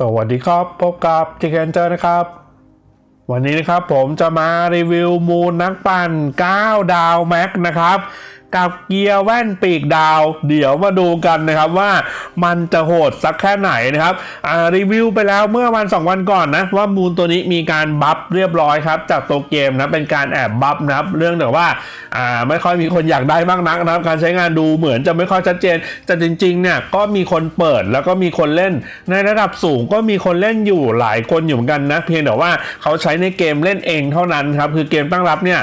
สวัสดีครับพบกับจิเคนเจอร์นะครับ วันนี้นะครับผมจะมารีวิวมูลนักปั่น 9 ดาวแม็กนะครับ กับเกียร์แว่นปีกดาว เดี๋ยวมาดูกันนะครับว่ามันจะโหดสักแค่ไหนนะครับรีวิวไปแล้วเมื่อวัน 2 วันก่อนนะว่ามูลตัวนี้มีการบัฟเรียบร้อยครับจากตัวเกมนะเป็นการแอบบัฟนะครับเรื่องแต่ว่าอ่าไม่ค่อยมีคนอยากได้มากนักนะครับการใช้งานดูเหมือนจะไม่ค่อยชัดเจนแต่จริงๆเนี่ยก็มีคนเปิดแล้วก็มีคนเล่น ในระดับสูงก็มีคนเล่นอยู่หลายคนอยู่เหมือนกันนะเพียงแต่ว่าเขาใช้ในเกมเล่นเองเท่านั้นครับคือเกมตั้งรับเนี่ย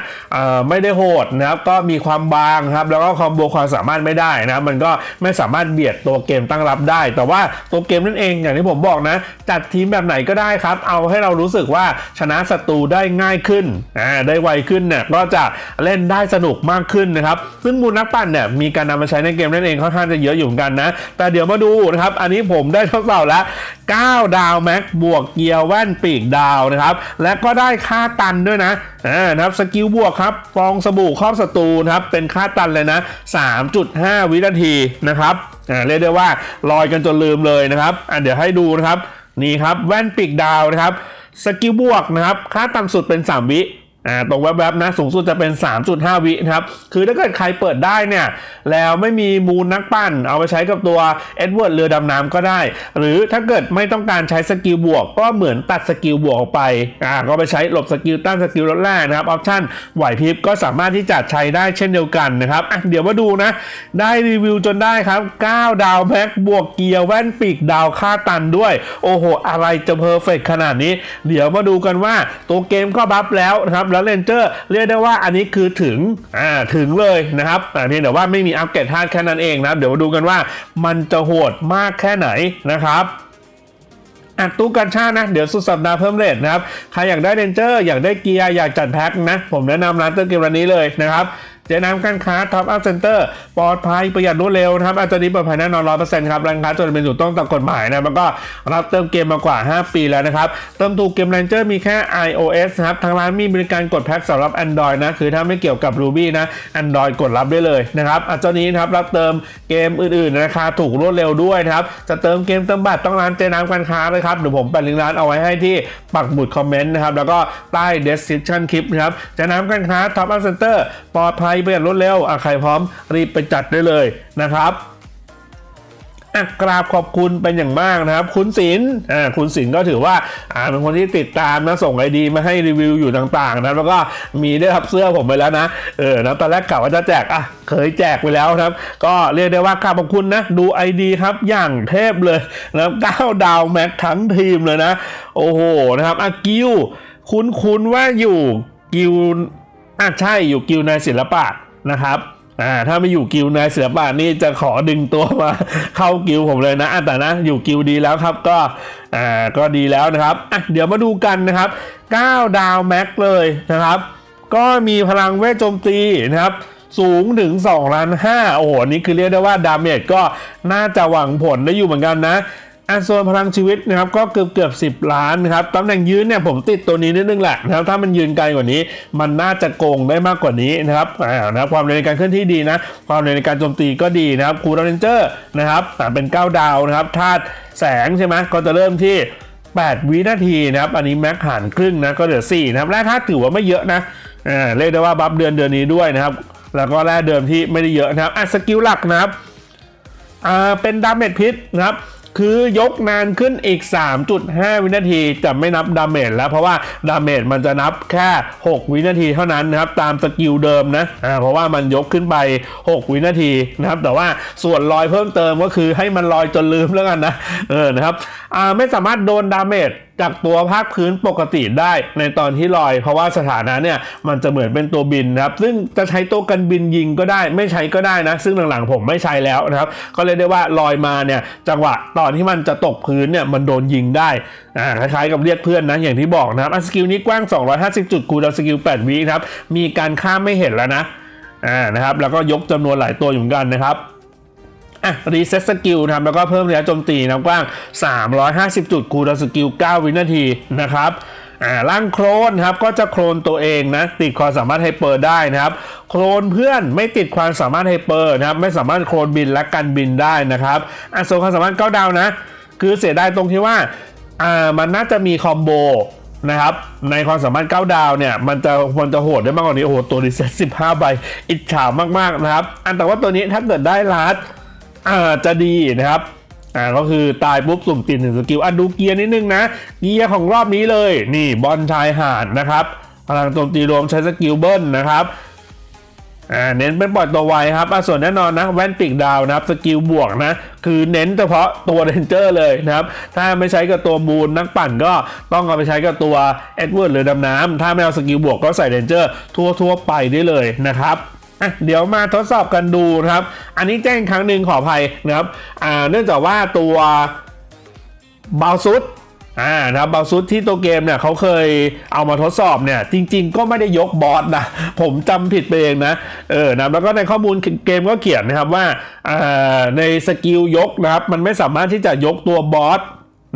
ไม่ได้โหดนะครับก็มีความบางครับแล้วก็คอมโบความสามารถไม่ได้นะมันก็ไม่สามารถเบียดตัวเกมตั้งรับได้ แต่ว่าตัวเกมนั่นเองอย่างที่ผมบอกนะ จัดทีมแบบไหนก็ได้ครับ เอาให้เรารู้สึกว่าชนะศัตรูได้ง่ายขึ้นอ่าได้ไวขึ้นเนี่ยก็จะเล่นได้สนุกมากขึ้นนะครับซึ่งมูลนักปั่นเนี่ยมีการนำมาใช้ในเกมนั่นเองค่อนข้างจะเยอะอยู่เหมือนกันนะแต่เดี๋ยวมาดูนะครับอันนี้ผมได้ทดสอบแล้ว 9 ดาวแม็กบวกเกียร์แว่นปีกดาวนะครับ และก็ได้ค่าตันด้วยนะอ่านะครับสกิลบวกครับฟองสบู่ครอบศัตรูนะครับเป็นค่าตันเลยนะ 3.5 วินาทีนะครับอ่าเรียกได้ว่าลอยกันจนลืมเลยนะครับอ่าเดี๋ยวให้ดูนะครับนี่ครับแว่นปีกดาวนะครับสกิลบวกนะครับค่าต่ำสุดเป็น 3 วิ อ่าตรงแวบๆนะสูงสุดจะเป็น 3.5 วินะครับ คือถ้าเกิดใครเปิดได้เนี่ย แล้วไม่มีมูลนักปั้น เอาไปใช้กับตัวเอ็ดเวิร์ดเรือดำน้ำก็ได้ หรือถ้าเกิดไม่ต้องการใช้สกิลบวก ก็เหมือนตัดสกิลบวกออกไปอ่าก็ไปใช้หลบสกิลต้านสกิลลดแรกนะครับออปชั่นไหวพริบก็สามารถที่จะใช้ได้เช่นเดียวกันนะครับอะเดี๋ยวมาดูนะ ได้รีวิวจนได้ครับ 9 ดาวแม็กบวกเกียร์แว่นปีกดาวค่าตันด้วย โอ้โห อะไรจะเพอร์เฟกขนาดนี้ เดี๋ยวมาดูกันว่าตัวเกมก็บัฟแล้วนะครับแล้วเลนเจอร์เรียกได้ว่าอันนี้คือถึงอ่าถึงเลยนะครับแต่เพียงแต่ว่าไม่มีอัปเกรดธาตุแค่นั้นเองนะเดี๋ยวมาดูกันว่ามันจะโหดมากแค่ไหนนะครับอัดตู้กันชาตินะ เดี๋ยวสุดสัปดาห์เพิ่มเรทนะครับ ใครอยากได้เรนเจอร์ อยากได้เกียร์ อยากจัดแพ็คนะ ผมแนะนำร้านเตอร์เกมร้านนี้เลยนะครับ เจ๊น้ำการค้าท็อปอัพเซ็นเตอร์ปลอดภัยประหยัดรวดเร็วนะครับอาจจะนี้ปลอดภัยแน่นอนร้อยเปอร์เซ็นต์ครับร้านค้าจดทะเป็นถูกต้องตามกฎหมายนะแล้วก็รับเติมเกมมากว่า 5 ปีแล้วนะครับ เติมถูกเกมเรนเจอร์มีแค่ iOS นะครับทางร้านมีบริการกดแพ็คสำหรับ Android นะคือถ้าไม่เกี่ยวกับ Ruby นะ Android กดรับได้เลยนะครับอาจจะนี้นะครับรับเติมเกมอื่นๆราคาถูกรวดเร็วด้วยนะครับจะเติมเกมเติมบัตรต้องร้านเจน้ำการค้าเลยครับเดี๋ยวผมแปะลิงก์ร้านเอาไว้ให้ที่ปักหมุดคอมเมนต์นะครับแล้วก็ใต้ description คลิปนะครับเจน้ำการค้าท็อปอัพเซ็นเตอร์ปลอดภัยประหยัดรวดเร็วอะใครพร้อมรีบไปจัดได้เลยนะครับอะกราบขอบคุณเป็นอย่างมากนะครับ คุณศิลอ่าคุณศิลก็ถือว่าอ่าเป็นคนที่ติดตามนะส่งไอดีมาให้รีวิวอยู่ต่างๆนะแล้วก็มีได้รับเสื้อผมไปแล้วนะเออนะตอนแรกกะว่าจะแจกอะเคยแจกไปแล้วครับ ก็เรียกได้ว่ากราบขอบคุณนะดูไอดีครับอย่างเทพเลยนะครับก้าดาวแม็กทั้งทีมเลยนะ โอ้โหนะครับอากิว คุ้นๆว่าอยู่กิว อะใช่อยู่กิวนายศิลปะนะครับอ่าถ้าไม่อยู่กิลนายเสือป่านนี่จะขอดึงตัวมา เข้ากิลผมเลยนะอะแต่นะอยู่กิลดีแล้วครับก็อ่าก็ดีแล้วนะครับอะเดี๋ยวมาดูกันนะครับ 9 ดาวแม็กเลยนะครับ ก็มีพลังเวทโจมตีนะครับสูงถึง2ล้าน5โอ้โหนี่คือเรียกได้ว่าดาเมจก็น่าจะหวังผลได้อยู่เหมือนกันนะ อันส่วนพลังชีวิตนะครับก็เกือบเกือบสิบล้านนะครับตำแหน่งยืนเนี่ยผมติดตัวนี้นิดนึงแหละนะครับถ้ามันยืนไกลกว่านี้ มันน่าจะโกงได้มากกว่านี้นะครับอ่านะครับความเร็วในการเคลื่อนที่ดีนะ ความเร็วในการโจมตีก็ดีนะครับคูลเรนเจอร์นะครับอ่เป็น 9 ดาวนะครับธาตุแสงใช่ไหมก็จะเริ่มที่ 8 วินาทีนะครับ อันนี้แม็กหารครึ่งนะก็เหลือ4นะครับแร่ธาตุถือว่าไม่เยอะนะอ่าเรียกได้ว่าบัฟเดือนเดือนนี้ด้วยนะครับ แล้วก็แร่เดิมที่ไม่ได้เยอะนะครับอะสกิลหลักนะครับอ่าเป็นดาเมจพิษนะครับ คือยกนานขึ้นอีก 3.5 วินาทีจะไม่นับดาเมจแล้วเพราะว่าดาเมจมันจะนับแค่ 6 วินาทีเท่านั้นนะครับตามสกิลเดิมนะอ่าเพราะว่ามันยกขึ้นไป 6 วินาทีนะครับแต่ว่าส่วนลอยเพิ่มเติมก็คือให้มันลอยจนลืมแล้วกันนะเออนะครับอ่าไม่สามารถโดนดาเมจจากตัวภาคพื้นปกติได้ในตอนที่ลอย เพราะว่าสถานะเนี่ยมันจะเหมือนเป็นตัวบินนะครับ ซึ่งจะใช้ตัวกันบินยิงก็ได้ไม่ใช้ก็ได้นะ ซึ่งหลังๆผมไม่ใช้แล้วนะครับ ก็เลยได้ว่าลอยมาเนี่ยจังหวะตอนที่มันจะตกพื้นเนี่ยมันโดนยิงได้อ่าคล้ายๆกับเรียกเพื่อนนะอย่างที่บอกนะครับอะสกิลนี้กว้าง 250 จุดคูดาวสกิล 8 วิครับมีการข้ามไม่เห็นแล้วนะอ่านะครับแล้วก็ยกจำนวนหลายตัวอยู่เหมือนกันนะครับ อะรีเซ็ตสกิลนะครับแล้วก็เพิ่มระยะโจมตีนะกว้าง 350 จุดคูลดาวน์สกิล 9 วินาทีนะครับอ่าร่างโครนครับก็จะโครนตัวเองนะติดความสามารถไฮเปอร์ได้นะครับ โครนเพื่อนไม่ติดความสามารถไฮเปอร์นะครับไม่สามารถโครนบินและกันบินได้นะครับอะส่วนความสามารถเก้าดาวนะ คือเสียดายตรงที่ว่าอ่ามันน่าจะมีคอมโบนะครับในความสามารถ 9 ดาวเนี่ยมันจะมันจะโหดได้มากกว่านี้โอ้โหตัวดีเซ็ต15 ใบอิจฉามากๆนะครับอันแต่ว่าตัวนี้ถ้าเกิดได้ลัด อ่าจะดีนะครับอ่าก็คือตายปุ๊บสุ่มติดหนึ่งสกิลอะดูเกียร์นิดนึงนะ เกียร์ของรอบนี้เลย นี่บอลชายหาดนะครับพลังโจมตีรวมใช้สกิลเบิ้ลนะครับอ่าเน้นเป็นปล่อยตัวไวครับอะส่วนแน่นอนนะแว่นปีกดาวนะครับสกิลบวกนะคือเน้นเฉพาะตัวเรนเจอร์เลยนะครับ ถ้าไม่ใช้กับตัวบูนนักปั่นก็ต้องเอาไปใช้กับตัวเอ็ดเวิร์ดหรือดำน้ำถ้าไม่เอาสกิลบวกก็ใส่เรนเจอร์ทั่วทั่วๆไปได้เลยนะครับ อะเดี๋ยวมาทดสอบกันดูนะครับ อันนี้แจ้งครั้งหนึ่งขออภัยนะครับอ่าเนื่องจากว่าตัวบาซุดอ่านะครับบาซุดที่ตัวเกมเนี่ยเขาเคยเอามาทดสอบเนี่ย จริง ๆ ก็ไม่ได้ยกบอสนะ ผมจำผิดไปเองนะเออนะแล้วก็ในข้อมูลเกมก็เขียนนะครับว่าอ่าในสกิลยกนะครับ มันไม่สามารถที่จะยกตัวบอส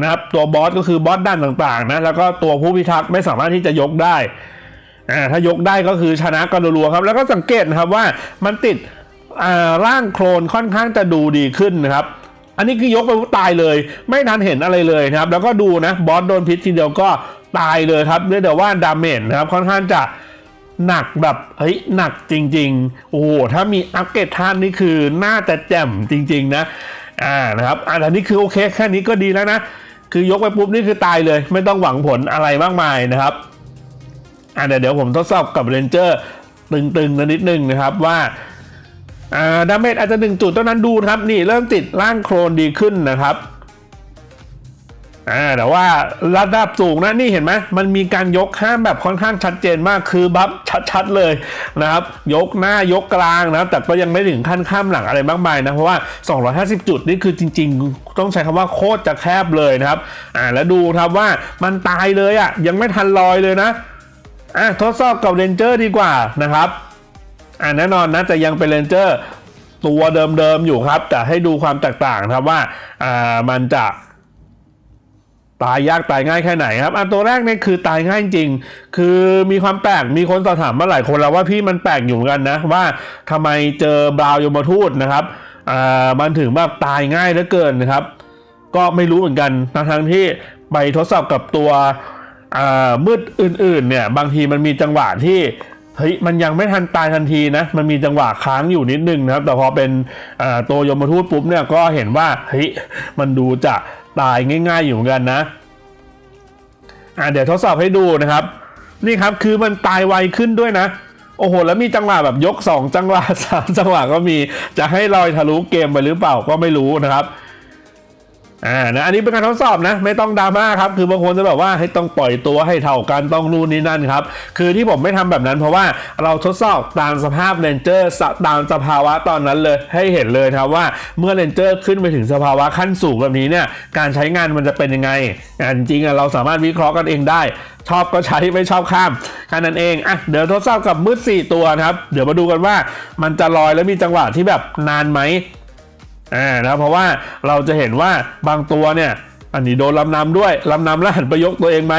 นะครับตัวบอสก็คือบอสด้านต่างๆนะแล้วก็ตัวผู้พิทักษ์ไม่สามารถที่จะยกได้ อ่าถ้ายกได้ก็คือชนะกันรัวๆครับ แล้วก็สังเกตนะครับว่ามันติดอ่าร่างโคลนค่อนข้างจะดูดีขึ้นนะครับอันนี้คือยกไปปุ๊บตายเลย ไม่ทันเห็นอะไรเลยนะครับ แล้วก็ดูนะบอสโดนพิษทีเดียวก็ตายเลยครับเรียกได้ว่าดาเมจนะครับค่อนข้างจะหนักแบบเฮ้ยหนักจริง ๆ โอ้โหถ้ามีอัปเกรดท่านนี่คือน่าจะแจ่มจริง ๆ นะอ่านะครับอันนี้คือโอเคแค่นี้ก็ดีแล้วนะ คือยกไปปุ๊บนี่คือตายเลย ไม่ต้องหวังผลอะไรมากมายนะครับ อ่าเดี๋ยวเดี๋ยวผมทดสอบกับเรนเจอร์ตึงๆนิดนึงนะครับว่าอ่าดาเมจอาจจะหนึ่งจุดเท่านั้นดูนะครับ นี่เริ่มติดร่างโครนดีขึ้นนะครับอ่าแต่ว่าระดับสูงนะนี่เห็นไหมมันมีการยกข้ามแบบค่อนข้างชัดเจนมากคือบัฟชัดๆเลยนะครับ ยกหน้ายกกลางนะครับแต่ก็ยังไม่ถึงขั้นข้ามหลังอะไรมากมายนะเพราะว่า 250 จุดนี่คือจริง ๆ ต้องใช้คำว่าโคตรจะแคบเลยนะครับอ่าแล้วดูครับว่ามันตายเลยอะยังไม่ทันลอยเลยนะ อะทดสอบกับเรนเจอร์ดีกว่านะครับอ่าแน่นอนนะจะยังเป็นเลนเจอร์ตัวเดิมๆอยู่ครับ แต่ให้ดูความแตกต่างครับว่าอ่ามันจะตายยากตายง่ายแค่ไหนครับอะตัวแรกเนี่ยคือตายง่ายจริง คือมีความแปลก มีคนสอบถามมาหลายคนแล้วว่าพี่มันแปลกอยู่เหมือนกันนะ ว่าทำไมเจอบราวยมทูตนะครับอ่ามันถึงแบบตายง่ายเหลือเกินนะครับ ก็ไม่รู้เหมือนกันทั้งที่ไปทดสอบกับตัว มืดอื่นๆเนี่ยบางทีมันมีจังหวะที่เฮ้ยมันยังไม่ทันตายทันทีนะ มันมีจังหวะค้างอยู่นิดนึงนะครับ แต่พอเป็นอ่าตัวยมทูตปุ๊บเนี่ยก็เห็นว่าเฮ้ยมันดูจะตายง่าย ๆอยู่เหมือนกันนะเดี๋ยวทดสอบให้ดูนะครับ นี่ครับคือมันตายไวขึ้นด้วยนะ โอ้โห แล้วมีจังหวะแบบยก 2 จังหวะ3จังหวะก็มีจะให้ลอยทะลุเกมไปหรือเปล่าก็ไม่รู้นะครับ อ่านะอันนี้เป็นการทดสอบนะ ไม่ต้องดราม่าครับ คือบางคนจะแบบว่าให้ต้องปล่อยตัวให้เท่ากันต้องนู่นนี่นั่นครับ คือที่ผมไม่ทำแบบนั้นเพราะว่าเราทดสอบตามสภาพเรนเจอร์ตามสภาวะตอนนั้นเลยให้เห็นเลยครับว่าเมื่อเรนเจอร์ขึ้นไปถึงสภาวะขั้นสูงแบบนี้เนี่ยการใช้งานมันจะเป็นยังไงอ่าจริงๆอะเราสามารถวิเคราะห์กันเองได้ ชอบก็ใช้ไม่ชอบข้ามแค่นั้นเองอะเดี๋ยวทดสอบกับมืด4ตัวนะครับเดี๋ยวมาดูกันว่ามันจะลอยแล้วมีจังหวะที่แบบนานไหม อ่านะเพราะว่าเราจะเห็นว่าบางตัวเนี่ย อันนี้โดนลำนำด้วยลำนำแล้วหันไปยกตัวเองไหม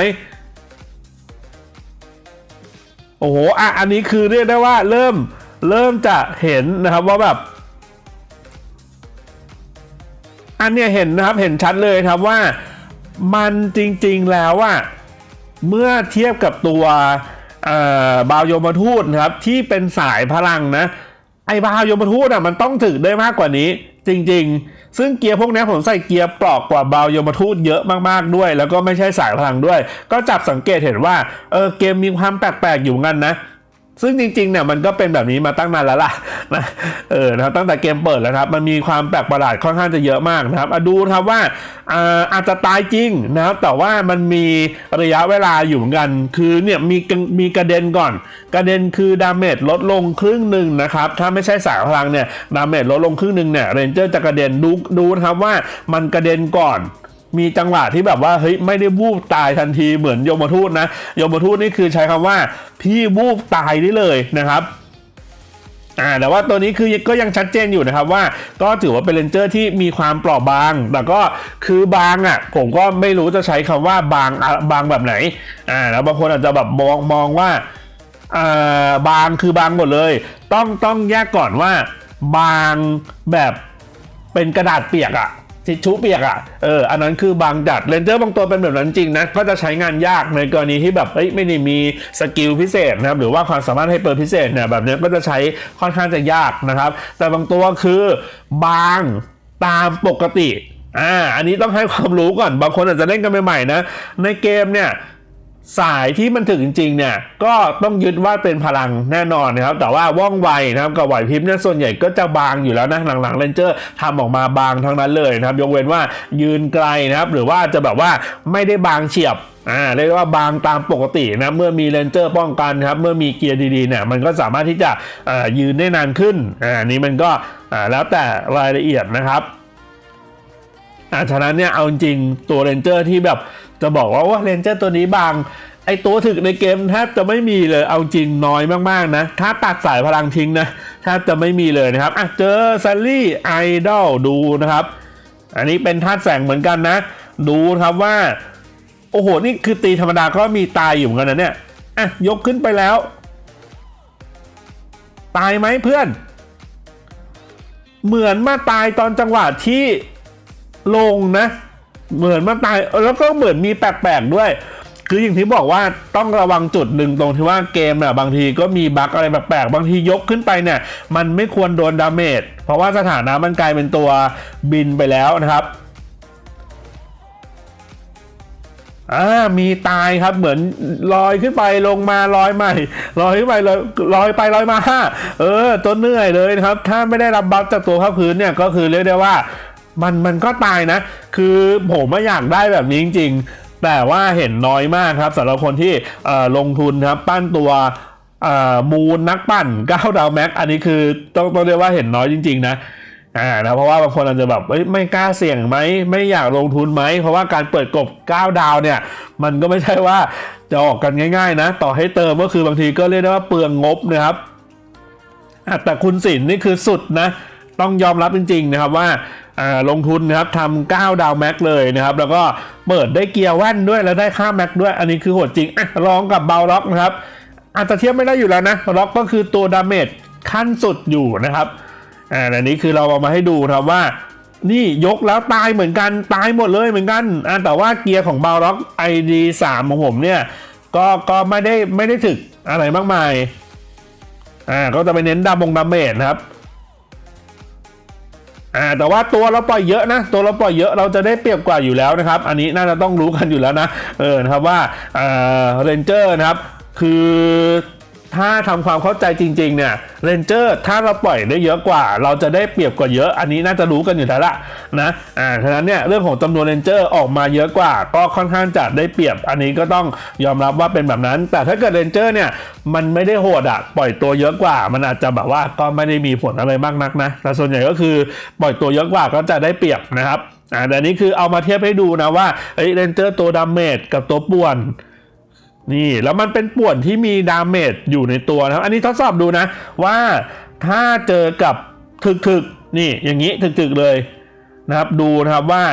โอ้โหอะอันนี้คือเรียกได้ว่าเริ่มเริ่มจะเห็นนะครับว่าแบบ อันเนี้ยเห็นนะครับเห็นชัดเลยครับว่ามันจริงๆแล้วอะเมื่อเทียบกับตัวบาวยมทูตนะครับที่เป็นสายพลังนะไอ้บาวยมทูตอะมันต้องถึกได้มากกว่านี้ จริง ๆ ซึ่งเกียร์พวกนี้ผมใส่เกียร์ปลอกกว่าเบาวยมทูตเยอะมากๆด้วย แล้วก็ไม่ใช่สายพลังด้วย ก็จับสังเกตเห็นว่าเออเกมมีความแปลกๆอยู่งั้นนะ ซึ่งจริงๆเนี่ยมันก็เป็นแบบนี้มาตั้งนานแล้วล่ะนะเออนะครับตั้งแต่เกมเปิดแล้วครับ มันมีความแปลกประหลาดค่อนข้างจะเยอะมากนะครับอะดูครับว่าอาอาจจะตายจริงนะครับ แต่ว่ามันมีระยะเวลาอยู่เหมือนกันคือเนี่ยมีมีกระเด็นก่อน กระเด็นคือดาเมจลดลงครึ่งหนึ่งนะครับ ถ้าไม่ใช่สายพลังเนี่ยดาเมจลดลงครึ่งหนึ่งเนี่ยเรนเจอร์จะกระเด็นดูดูนะครับว่ามันกระเด็นก่อน มีจังหวะที่แบบว่าเฮ้ยไม่ได้วูบตายทันทีเหมือนโยมทูตนะโยมทูตนี่คือใช้คำว่าพี่วูบตายได้เลยนะครับอ่าแต่ว่าตัวนี้คือก็ยังชัดเจนอยู่นะครับว่าก็ถือว่าเป็นเลนเจอร์ที่มีความเปราะบาง แต่ก็คือบางอะผมก็ไม่รู้จะใช้คำว่าบางบางแบบไหนอ่าแล้วบางคนอาจจะแบบมองมองว่าอ่าบางคือบางหมดเลย ต้องต้องแยกก่อนว่าบางแบบเป็นกระดาษเปียกอะ ทิชชู่เปียกอะ เออ อันนั้นคือบางจัด เลนเจอร์บางตัวเป็นแบบนั้นจริงนะ ก็จะใช้งานยากในกรณีที่แบบเอ้ยไม่ได้มีสกิลพิเศษนะครับ หรือว่าความสามารถให้เปิดพิเศษเนี่ยแบบนี้ก็จะใช้ค่อนข้างจะยากนะครับ แต่บางตัวคือบางตามปกติ อ่า อันนี้ต้องให้ความรู้ก่อน บางคนอาจจะเล่นกันใหม่ๆนะ ในเกมเนี่ย สายที่มันถึงจริงๆเนี่ยก็ต้องยึดว่าเป็นพลังแน่นอนนะครับ แต่ว่าว่องไวนะครับกับไหวพริบเนี่ยส่วนใหญ่ก็จะบางอยู่แล้วนะหลังๆเลนเจอร์ทำออกมาบางทั้งนั้นเลยนะครับ ยกเว้นว่ายืนไกลนะครับ หรือว่าจะแบบว่าไม่ได้บางเฉียบอ่าเรียกว่าบางตามปกตินะเมื่อมีเลนเจอร์ป้องกันครับเมื่อมีเกียร์ดีๆเนี่ยมันก็สามารถที่จะอ่ายืนได้นานขึ้นอ่านี้มันก็อ่าแล้วแต่รายละเอียดนะครับอะฉะนั้นเนี่ยเอาจริงตัวเรนเจอร์ที่แบบ จะบอกว่าว่าเรนเจอร์ตัวนี้บาง ไอตัวถึกในเกมแทบจะไม่มีเลยเอาจริงน้อยมากๆนะ ถ้าตัดสายพลังทิ้งนะแทบจะไม่มีเลยนะครับอะเจอซัลลี่ไอดอลดูนะครับ อันนี้เป็นธาตุแสงเหมือนกันนะ ดูครับว่า โอ้โห นี่คือตีธรรมดาก็มีตายอยู่เหมือนกันนะเนี่ยอะยกขึ้นไปแล้ว ตายไหมเพื่อน เหมือนมาตายตอนจังหวะที่ลงนะ เหมือนมาตายแล้วก็เหมือนมีแปลกๆด้วย คืออย่างที่บอกว่าต้องระวังจุดหนึ่งตรงที่ว่าเกมเนี่ยบางทีก็มีบั๊กอะไรแปลกๆบางทียกขึ้นไปเนี่ยมันไม่ควรโดนดาเมจเพราะว่าสถานะมันกลายเป็นตัวบินไปแล้วนะครับอ่ามีตายครับเหมือนลอยขึ้นไปลงมาลอยใหม่ลอยขึ้นไปลอยลอยไปลอยมาเออตัวเหนื่อยเลยนะครับ ถ้าไม่ได้รับบัฟจากตัวภาพื้นเนี่ยก็คือเรียกได้ว่า มันมันก็ตายนะ คือผมไม่อยากได้แบบนี้จริง ๆ แต่ว่าเห็นน้อยมากครับสำหรับคนที่ลงทุนครับปั้นตัวมูลนักปั้น9ดาวแม็กอันนี้คือต้องต้องเรียกว่าเห็นน้อยจริง ๆ นะอ่านะเพราะว่าบางคนอาจจะแบบไม่กล้าเสี่ยงไหมไม่อยากลงทุนไหม เพราะว่าการเปิดกบ9ดาวเนี่ย มันก็ไม่ใช่ว่าจะออกกันง่าย ๆ นะ ต่อให้เติมก็คือบางทีก็เรียกได้ว่าเปลืองงบนะครับแต่คุณสินนี่คือสุดนะ ต้องยอมรับจริง ๆ นะครับว่า ลงทุนนะครับทำ9ดาวแม็กเลยนะครับ แล้วก็เปิดได้เกียร์แว่นด้วยแล้วได้ค่าแม็กด้วย อันนี้คือโหดจริงอะลองกับเบาล็อกนะครับ อาจจะเทียบไม่ได้อยู่แล้วนะล็อกก็คือตัวดาเมจขั้นสุดอยู่นะครับอ่าอันนี้คือเราเอามาให้ดูครับว่า นี่ยกแล้วตายเหมือนกันตายหมดเลยเหมือนกันอ่าแต่ว่าเกียร์ของเบาล็อก ID 3ของผมเนี่ยก็ก็ไม่ได้ไม่ได้ถึกอะไรมากมายอ่าก็จะไปเน้นดามงดาเมจนะครับ อ่าแต่ว่าตัวเราปล่อยเยอะนะ ตัวเราปล่อยเยอะเราจะได้เปรียบกว่าอยู่แล้วนะครับ อันนี้น่าจะต้องรู้กันอยู่แล้วนะเออนะครับว่าอ่าเรนเจอร์นะครับคือ ถ้าทำความเข้าใจจริงๆเนี่ยเรนเจอร์ถ้าเราปล่อยได้เยอะกว่า เราจะได้เปรียบกว่าเยอะ อันนี้น่าจะรู้กันอยู่แล้วละนะอ่าฉะนั้นเนี่ยเรื่องของจำนวนเรนเจอร์ออกมาเยอะกว่า ก็ค่อนข้างจะได้เปรียบ อันนี้ก็ต้องยอมรับว่าเป็นแบบนั้น แต่ถ้าเกิดเรนเจอร์เนี่ยมันไม่ได้โหดอะปล่อยตัวเยอะกว่า มันอาจจะแบบว่าก็ไม่ได้มีผลอะไรมากนักนะแต่ส่วนใหญ่ก็คือปล่อยตัวเยอะกว่าก็จะได้เปรียบนะครับอ่าแต่นนี้คือเอามาเทียบให้ดูนะว่าเอ้ยเรนเจอร์ตัวดาเมจกับตัวป่วน นี่แล้วมันเป็นป่วนที่มีดาเมจอยู่ในตัวนะครับ อันนี้ทดสอบดูนะ ว่าถ้าเจอกับถึกๆนี่อย่างนี้ถึกๆเลยนะครับ ดูนะครับว่า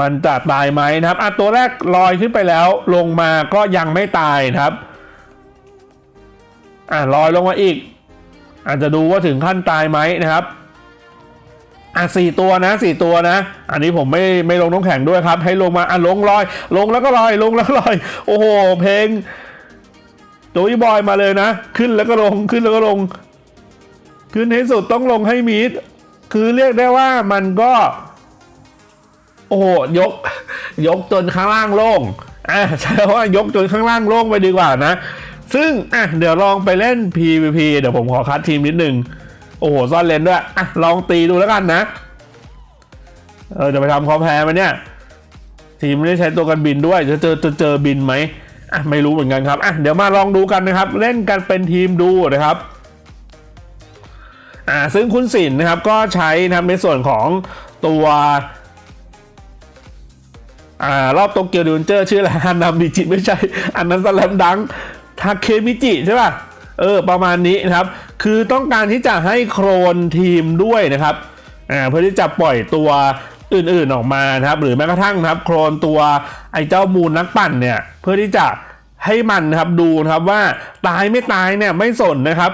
มันจะตายไหมนะครับอะตัวแรกลอยขึ้นไปแล้วลงมาก็ยังไม่ตายนะครับอะลอยลงมาอีก อาจจะดูว่าถึงขั้นตายไหมนะครับ อะสี่ตัวนะสี่ตัวนะ อันนี้ผมไม่ไม่ลงน้ำแข็งด้วยครับ ให้ลงมาอะลงลอย ลงแล้วก็ลอย ลงแล้วก็ลอย โอ้โห เพลงตัวอีบอยมาเลยนะ ขึ้นแล้วก็ลงขึ้นแล้วก็ลง ขึ้นให้สุดต้องลงให้มิดคือเรียกได้ว่ามันก็ โอ้โหยก ยกจนข้างล่างโล่งอะใช่ว่ายกจนข้างล่างโล่งไปดีกว่านะ ซึ่งอะเดี๋ยวลองไปเล่น PVP เดี๋ยวผมขอคัดทีมนิดนึง โอ้โหซ่อนเลนด้วยอะลองตีดูแล้วกันนะ เออจะไปทำคอมแพร์ไหมเนี่ย ทีมไม่ได้ใช้ตัวกันบินด้วย จะเจอจะเจอบินไหมอะไม่รู้เหมือนกันครับอะเดี๋ยวมาลองดูกันนะครับ เล่นกันเป็นทีมดูนะครับอ่าซึ่งคุณสินนะครับก็ใช้นะครับในส่วนของตัวอ่ารอบโตเกียวดิวนเจอร์ชื่ออะไรฮันนามิจิไม่ใช่ อันนั้นสแลมดังทาเคมิจิใช่ป่ะ เออประมาณนี้นะครับ คือต้องการที่จะให้โครนทีมด้วยนะครับอ่าเพื่อที่จะปล่อยตัวอื่นๆออกมานะครับ หรือแม้กระทั่งนะครับ โครนตัวไอ้เจ้ามูลนักปั่นเนี่ยเพื่อที่จะให้มันนะครับดูนะครับว่าตายไม่ตายเนี่ยไม่สนนะครับ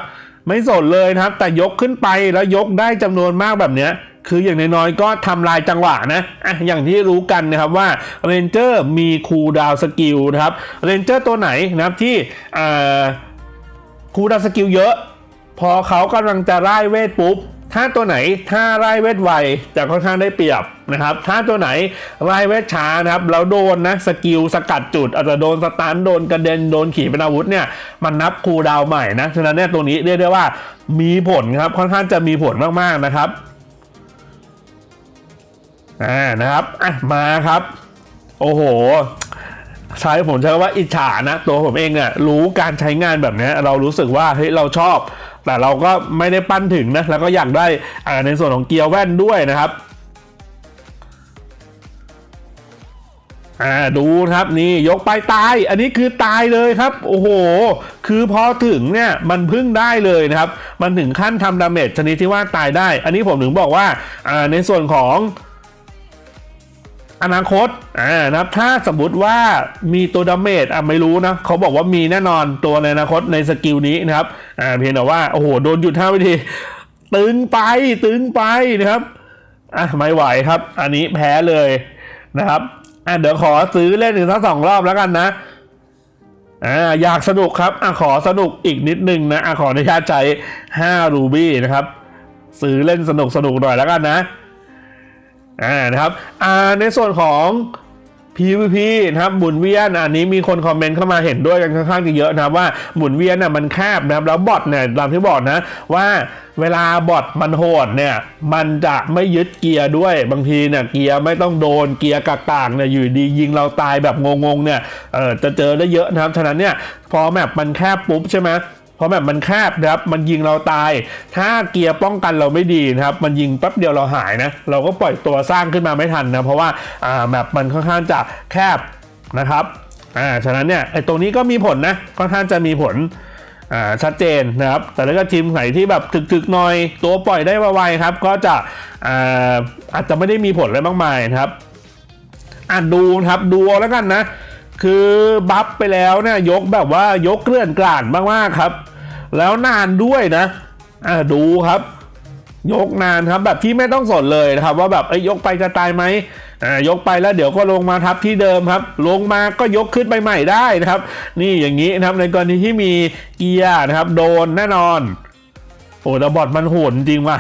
ไม่สนเลยนะครับ แต่ยกขึ้นไปแล้วยกได้จำนวนมากแบบเนี้ยคืออย่างน้อยๆก็ทำลายจังหวะนะอะอย่างที่รู้กันนะครับว่าเรนเจอร์มีคูลดาวสกิลนะครับเรนเจอร์ตัวไหนนะครับที่อ่า ครูดาสกิลเยอะ พอเขากำลังจะไล่เวทปุ๊บถ้าตัวไหนถ้าไล่เวทไวจะค่อนข้างได้เปรียบนะครับถ้าตัวไหนไล่เวทช้านะครับแล้วโดนนะสกิลสกัดจุดอาจจะโดนสตันโดนกระเด็นโดนขี่เป็นอาวุธเนี่ยมันนับคูดาวใหม่นะฉะนั้นเนี่ยตัวนี้เรียกได้ว่ามีผลครับค่อนข้างจะมีผลมากๆนะครับอ่านะครับอะมาครับ โอ้โห ใช้ผมใช้ว่าอิจฉานะตัวผมเองเนี่ยรู้การใช้งานแบบนี้เรารู้สึกว่าเฮ้ยเราชอบ แต่เราก็ไม่ได้ปั้นถึงนะแล้วก็อยากได้อ่าในส่วนของเกียร์แว่นด้วยนะครับอ่าดูนะครับนี่ยกไปตาย อันนี้คือตายเลยครับ โอ้โห คือพอถึงเนี่ยมันพึ่งได้เลยนะครับ มันถึงขั้นทำดาเมจชนิดที่ว่าตายได้ อันนี้ผมถึงบอกว่าอ่าในส่วนของ อนาคตอ่านะครับถ้าสมมติว่ามีตัวดาเมจอะไม่รู้นะเขาบอกว่ามีแน่นอนตัวในอนาคตในสกิลนี้นะครับอ่าเพียงแต่ว่าโอ้โหโดนหยุดท่าวิธีตึงไปตึงไปนะครับอะไม่ไหวครับ อันนี้แพ้เลยนะครับอะเดี๋ยวขอซื้อเล่นหนึ่งทั้งสองรอบแล้วกันนะอ่าอยากสนุกครับอะขอสนุกอีกนิดนึงนะอะขออนุญาตใช้5รูบี้นะครับ ซื้อเล่นสนุกสนุกหน่อยแล้วกันนะ อ่านะครับอ่าในส่วนของ PVP นะครับหมุนเวียนอันนี้มีคนคอมเมนต์เข้ามาเห็นด้วยกันค่อนข้างจะเยอะนะครับว่าหมุนเวียนน่ะมันแคบนะครับแล้วบอทเนี่ยตามที่บอกนะว่าเวลาบอทมันโหดเนี่ยมันจะไม่ยึดเกียร์ด้วยบางทีเนี่ยเกียร์ไม่ต้องโดนเกียร์กักต่างเนี่ยอยู่ดียิงเราตายแบบงงๆเนี่ยเออจะเจอได้เยอะนะครับฉะนั้นเนี่ยพอแมปมันแคบปุ๊บใช่ไหม ราะแบบมันแคบนะครับมันยิงเราตาย ถ้าเกียร์ป้องกันเราไม่ดีนะครับมันยิงแป๊บเดียวเราหายนะเราก็ปล่อยตัวสร้างขึ้นมาไม่ทันนะเพราะว่าอ่าแบบมันค่อนข้างจะแคบนะครับอ่าฉะนั้นเนี่ยไอ้ตรงนี้ก็มีผลนะค่อนข้างจะมีผลอ่าชัดเจนนะครับ แต่ถ้าเก็ทีมไหนที่แบบถึกๆหน่อย ตัวปล่อยได้ไวๆครับ ก็จะอ่าอาจจะไม่ได้มีผลอะไรมากมายนะครับอ่านดูครับดูแล้วกันนะ คือบัฟไปแล้วเนี่ยยกแบบว่ายกเกลื่อนกลาดมากๆครับ แล้วนานด้วยนะอ่าดูครับ ยกนานครับแบบที่ไม่ต้องสนเลยนะครับ ว่าแบบเอ้ยกไปจะตายไหมอ่ายกไปแล้วเดี๋ยวก็ลงมาทับที่เดิมครับ ลงมาก็ยกขึ้นไปใหม่ได้นะครับ นี่อย่างนี้นะครับในกรณีที่มีเกียร์นะครับ โดนแน่นอน โอ้แต่บอดมันโหดจริงว่ะ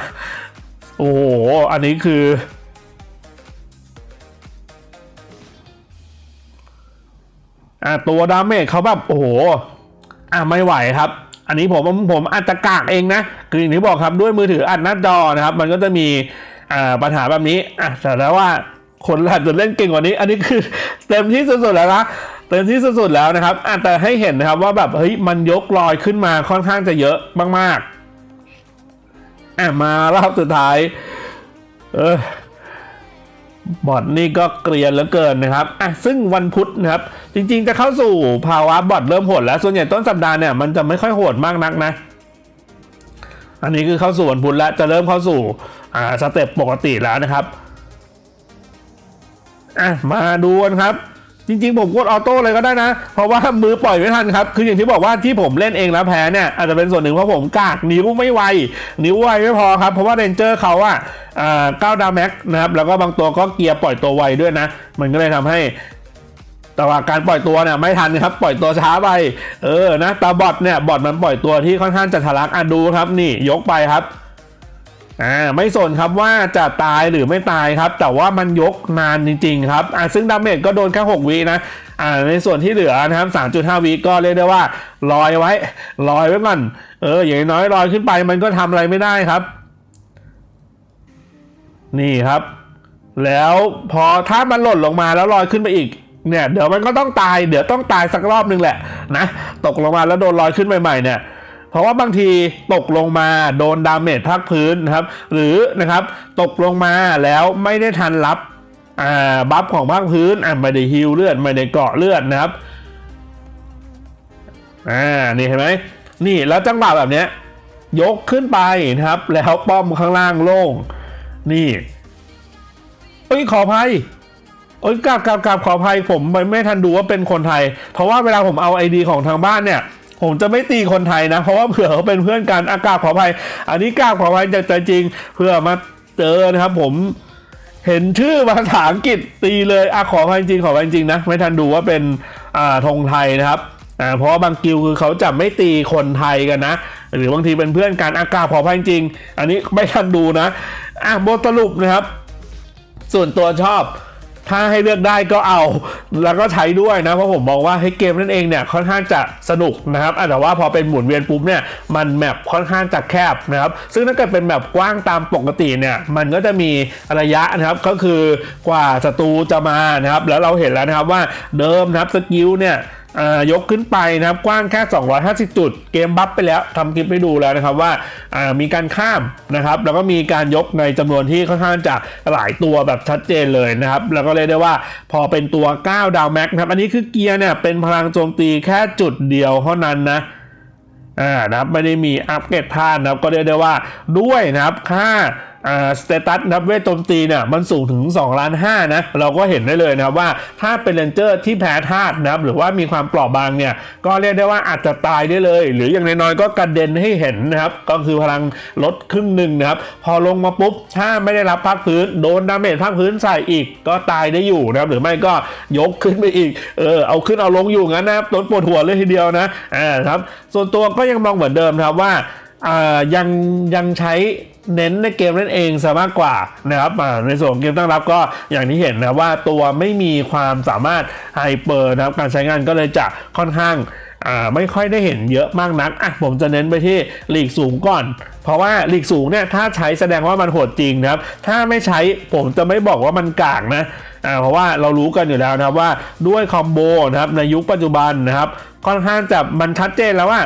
โอ้โหอันนี้คืออะตัวดาเมจเขาแบบโอ้โหอะไม่ไหวครับ อันนี้ผมผมอาจจะกากเองนะ คืออย่างที่บอกครับด้วยมือถืออัดหน้าจอนะครับ มันก็จะมีปัญหาแบบนี้อะแต่แล้วว่าคนอาจจะเล่นเก่งกว่านี้ อันนี้คือเต็มที่สุดๆแล้วนะเต็มที่สุดๆแล้วนะครับอะแต่ให้เห็นนะครับว่าแบบเฮ้ยมันยกลอยขึ้นมาค่อนข้างจะเยอะมากๆอะมารอบสุดท้าย เออบอทนี่ก็เกรียนเหลือเกินนะครับอะซึ่งวันพุธนะครับ จริงๆจะเข้าสู่ภาวะบอทเริ่มโหดแล้ว ส่วนใหญ่ต้นสัปดาห์เนี่ยมันจะไม่ค่อยโหดมากนักนะ อันนี้คือเข้าสู่วันพุธแล้วจะเริ่มเข้าสู่อ่าสเต็ปปกติแล้วนะครับอะมาดูกันครับ จริงๆ ผมกดออโต้เลยก็ได้นะ เพราะว่ามือปล่อยไม่ทันครับ คืออย่างที่บอกว่าที่ผมเล่นเองแล้วแพ้เนี่ยอาจจะเป็นส่วนหนึ่งเพราะผมกากนิ้วไม่ไว นิ้วไวไม่พอครับ เพราะว่าเรนเจอร์เขาอะเก้าดาวแม็กนะครับ แล้วก็บางตัวก็เกียร์ปล่อยตัวไวด้วยนะ มันก็เลยทำให้ แต่ว่าการปล่อยตัวเนี่ยไม่ทันครับปล่อยตัวช้าไป เออนะตาบอทเนี่ยบอทมันปล่อยตัวที่ค่อนข้างจะทะลักอะดูครับนี่ยกไปครับอ่าไม่สนครับว่าจะตายหรือไม่ตายครับ แต่ว่ามันยกนานจริง ๆ ครับอ่าซึ่งดาเมจก็โดนแค่6วินะอ่าในส่วนที่เหลือนะครับ 3.5วิก็เรียกได้ว่าลอยไว้ลอยไว้ก่อนเอออย่างน้อยลอยขึ้นไปมันก็ทำอะไรไม่ได้ครับ นี่ครับ แล้วพอถ้ามันหล่นลงมาแล้วลอยขึ้นไปอีก เนี่ยเดี๋ยวมันก็ต้องตายเดี๋ยวต้องตายสักรอบนึงแหละนะตกลงมาแล้วโดนลอยขึ้นใหม่ๆเนี่ยเพราะว่าบางทีตกลงมาโดนดาเมจภาคพื้นนะครับ หรือนะครับตกลงมาแล้วไม่ได้ทันรับบัฟของภาคพื้นไม่ได้ฮิลเลือดไม่ได้เกาะเลือดนะครับอ่านี่เห็นไหมนี่แล้วจังหวะแบบเนี้ยยกขึ้นไปนะครับ แล้วป้อมข้างล่างโล่ง นี่เอ้ยขออภัย เอ้ยกราบกราบกราบขออภัยผมไม่ไม่ทันดูว่าเป็นคนไทย เพราะว่าเวลาผมเอาไอดีของทางบ้านเนี่ย ผมจะไม่ตีคนไทยนะ เพราะว่าเผื่อเขาเป็นเพื่อนกันอากาบขออภัย อันนี้กราบขออภัยจากใจจริงเพื่อมาเจอนะครับผมเห็นชื่อภาษาอังกฤษตีเลยอะขอพันจริงขอพันจริงนะ ไม่ทันดูว่าเป็นอ่าธงไทยนะครับอ่าเพราะบางกิวคือเขาจะไม่ตีคนไทยกันนะ หรือบางทีเป็นเพื่อนกันอากาศขอพันจริง อันนี้ไม่ทันดูนะอะบทสรุปนะครับ ส่วนตัวชอบ ถ้าให้เลือกได้ก็เอา แล้วก็ใช้ด้วยนะ เพราะผมมองว่าให้เกมนั่นเองเนี่ยค่อนข้างจะสนุกนะครับแต่ว่าพอเป็นหมุนเวียนปุ๊บเนี่ยมันแมปค่อนข้างจะแคบนะครับ ซึ่งถ้าเกิดเป็นแมปกว้างตามปกติเนี่ยมันก็จะมีระยะนะครับก็คือกว่าศัตรูจะมานะครับแล้วเราเห็นแล้วนะครับว่าเดิมนะครับสกิลเนี่ย ยกขึ้นไปนะครับกว้างแค่ 250 จุด เกมบัฟไปแล้วทำคลิปให้ดูแล้วนะครับว่าามีการข้ามนะครับแล้วก็มีการยกในจำนวนที่ค่อนข้างจะหลายตัวแบบชัดเจนเลยนะครับแล้วก็เรียกได้ว่าพอเป็นตัว 9 ดาวแม็กนะครับอันนี้คือเกียร์เนี่ยเป็นพลังโจมตีแค่จุดเดียวเท่านั้นนะอ่านะครับไม่ได้มีอัปเกรดท่านนะครับก็เรียกได้ว่าด้วยนะครับค่า สเตตัสนับเวทโจมตีเนี่ยมันสูงถึง2ล้าน5นะเราก็เห็นได้เลยนะครับว่าถ้าเป็นเรนเจอร์ที่แพ้ธาตุนะครับหรือว่ามีความเปราะบางเนี่ยก็เรียกได้ว่าอาจจะตายได้เลย หรืออย่างน้อยๆก็กระเด็นให้เห็นนะครับก็คือพลังลดครึ่งหนึ่งนะครับพอลงมาปุ๊บถ้าไม่ได้รับภาคพื้นโดนดาเมจภาคพื้นใส่อีกก็ตายได้อยู่นะครับหรือไม่ก็ยกขึ้นไปอีกเออเอาขึ้นเอาลงอยู่งั้นนะครับต้นปวดหัวเลยทีเดียวนะอ่าครับส่วนตัวก็ยังมองเหมือนเดิมนะครับว่า ยังยังใช้เน้นในเกมนั่นเองซะมากกว่านะครับในส่วนของเกมตั้งรับก็อย่างที่เห็นนะว่าตัวไม่มีความสามารถไฮเปอร์นะครับการใช้งานก็เลยจะค่อนข้างไม่ค่อยได้เห็นเยอะมากนักอะผมจะเน้นไปที่ลีกสูงก่อน เพราะว่าลีกสูงเนี่ยถ้าใช้แสดงว่ามันโหดจริงนะครับ ถ้าไม่ใช้ผมจะไม่บอกว่ามันกากนะอ่าเพราะว่าเรารู้กันอยู่แล้วนะครับว่าด้วยคอมโบนะครับในยุคปัจจุบันนะครับค่อนข้างจะมันชัดเจนแล้วว่า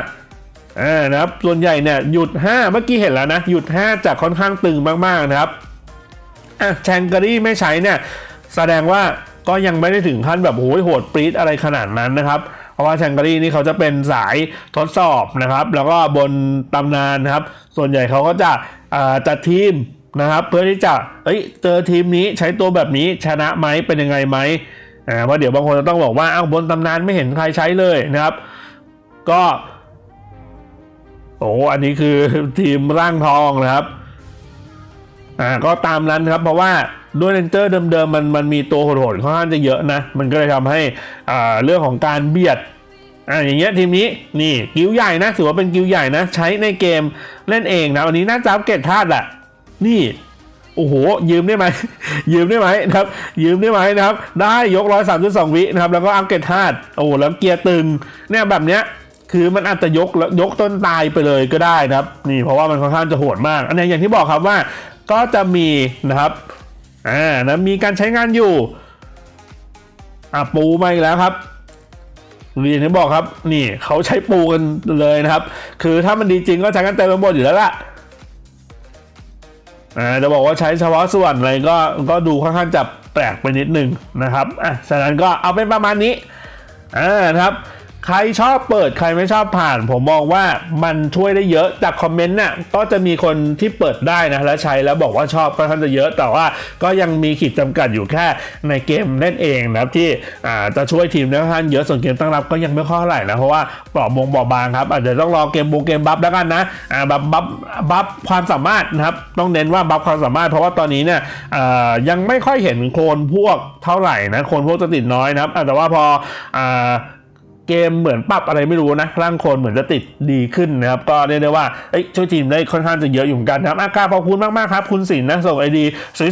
อ่านะครับ ส่วนใหญ่เนี่ยหยุด 5 เมื่อกี้เห็นแล้วนะ หยุด 5 จากค่อนข้างตึงมากๆนะครับอะแชงกอรี่ไม่ใช้เนี่ยแสดงว่าก็ยังไม่ได้ถึงขั้นแบบโอ้ยโหดปรี๊ดอะไรขนาดนั้นนะครับ เพราะว่าแชงกอรี่นี่เขาจะเป็นสายทดสอบนะครับ แล้วก็บนตำนานนะครับ ส่วนใหญ่เขาก็จะอ่าจัดทีมนะครับ เพื่อที่จะเอ้ยเจอทีมนี้ใช้ตัวแบบนี้ชนะไหมเป็นยังไงไหมอ่าเพราะเดี๋ยวบางคนจะต้องบอกว่าอ้าวบนตำนานไม่เห็นใครใช้เลยนะครับ ก็ โอ้อันนี้คือทีมร่างทองนะครับอ่าก็ตามนั้นครับเพราะว่าด้วยเรนเจอร์เดิมๆมันมันมีตัวโหดๆค่อนข้างจะเยอะนะ มันก็เลยทำให้อ่าเรื่องของการเบียดอ่าอย่างเงี้ยทีมนี้นี่กิ้วใหญ่นะถือว่าเป็นกิ้วใหญ่นะ ใช้ในเกมเล่นเองนะวันนี้น่าจะอัปเกรดธาตุแหละนี่โอ้โห ยืมได้ไหม ยืมได้ไหมนะครับ ยืมได้ไหมนะครับ ได้ยกร้อยสามสิบสองวินะครับ แล้วก็อัปเกรดธาตุโอ้โหแล้วเกียร์ตึงเนี่ยแบบเนี้ย คือมันอาจจะยกแล้วยกต้นตายไปเลยก็ได้นะครับ นี่เพราะว่ามันค่อนข้างจะโหดมาก อันนี้อย่างที่บอกครับว่าก็จะมีนะครับอ่านะมีการใช้งานอยู่อะปูมาอีกแล้วครับเรียนที่บอกครับ นี่เขาใช้ปูกันเลยนะครับ คือถ้ามันดีจริงก็ใช้กันเต็มไปหมดอยู่แล้วล่ะอ่าจะบอกว่าใช้เฉพาะส่วนอะไรก็ก็ดูค่อนข้างจะแปลกไปนิดนึงนะครับอะฉะนั้นก็เอาเป็นประมาณนี้อ่านะครับ ใครชอบเปิดใครไม่ชอบผ่าน ผมมองว่ามันช่วยได้เยอะจากคอมเมนต์น่ะก็จะมีคนที่เปิดได้นะและใช้แล้วบอกว่าชอบค่อนข้างจะเยอะแต่ว่าก็ยังมีขีดจำกัดอยู่แค่ในเกมเล่นเองนะครับที่จะช่วยทีมได้ค่อนเยอะส่วนเกมตั้งรับก็ยังไม่ค่อยเท่าไหร่นะเพราะว่าเปราะมงเปราะบางครับอาจจะต้องรอเกมบูเกมบัฟแล้วกันนะบัฟบัฟบัฟความสามารถนะครับต้องเน้นว่าบัฟความสามารถ เพราะว่าตอนนี้เนี่ยยังไม่ค่อยเห็นโคลนพวกเท่าไหร่นะโคลนพวกจะติดน้อยนะครับแต่ว่าพออ เกมเหมือนปรับอะไรไม่รู้นะร่างโคลนเหมือนจะติดดีขึ้นนะครับ ก็เรียกได้ว่าเอ้ช่วยทีมได้ค่อนข้างจะเยอะอยู่เหมือนกันนะครับอากาขอบคุณมากๆครับ คุณสินนะส่งไอดี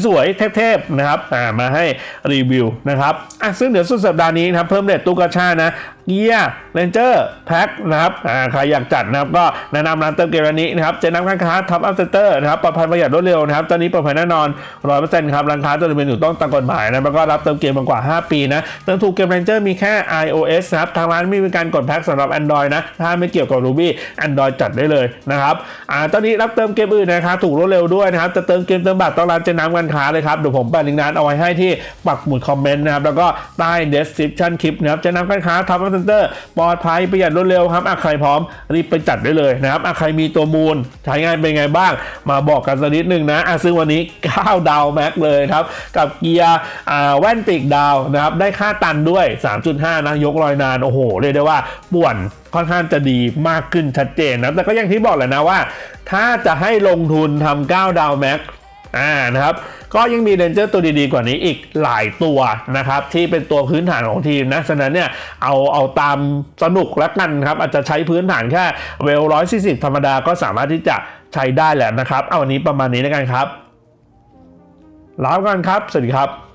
สวยๆ เทพๆนะครับอ่ามาให้รีวิวนะครับอะซึ่งเดี๋ยวสุดสัปดาห์นี้นะครับเพิ่มเด็ดตู้กระชานะ เกียร์เรนเจอร์แพ็คนะครับอ่าใครอยากจัดนะครับก็แนะนำร้านเติมเกมร้านนี้นะครับเจะนำการค้าท็อปอัพเซนเตอร์นะครับปลอดภัยประหยัดรวดเร็วนะครับตอนนี้ปลอดภัยแน่นอนร้อยเปอร์เซ็นต์ครับร้านค้าจดทะเบียนถูกต้องตามกฎหมายนะแล้วก็รับเติมเกมมากว่า 5 ปีนะเติมถูกเกมเรนเจอร์มีแค่ iOS นะครับทางร้านไม่มีการกดแพ็คสำหรับ Android นะถ้าไม่เกี่ยวกับ Ruby Android จัดได้เลยนะครับอ่าตอนนี้รับเติมเกมอื่นนะครับถูกรวดเร็วด้วยนะครับจะเติมเกมเติมบัตรต้องร้านเจน้ำกันค้าเลยครับเดี๋ยวผมแปะลิงก์นั้นเอาไว้ให้ที่ปักหมุดคอมเมนต์นะครับแล้วก็ใต้ description คลิปนะครับเจน้ำกันค้าทับเซ็นเตอร์ปลอดภัยประหยัดรวดเร็วครับอะใครพร้อมรีบไปจัดได้เลยนะครับอะใครมีตัวมูลใช้งานเป็นไงบ้าง มาบอกกันสักนิดหนึ่งนะอะซึ่งวันนี้ 9 ดาวแม็กเลยครับ กับเกียร์อ่าแว่นปีกดาวนะครับได้ค่าตันด้วย 3.5 นะยกลอยนานโอ้โหเรียกได้ว่าป่วนค่อนข้างจะดีมากขึ้นชัดเจนนะแต่ก็อย่างที่บอกแหละนะว่า ถ้าจะให้ลงทุนทำ9ดาวแม็ก อ่านะครับก็ยังมีเรนเจอร์ตัวดีๆกว่านี้อีกหลายตัวนะครับที่เป็นตัวพื้นฐานของทีมนะฉะนั้นเนี่ยเอาเอาตามสนุกแล้วกันครับอาจจะใช้พื้นฐานแค่เวลร้อยสี่สิบธรรมดาก็สามารถที่จะใช้ได้แหละนะครับ เอาวันนี้ประมาณนี้แล้วกันครับลาวกันครับ สวัสดีครับ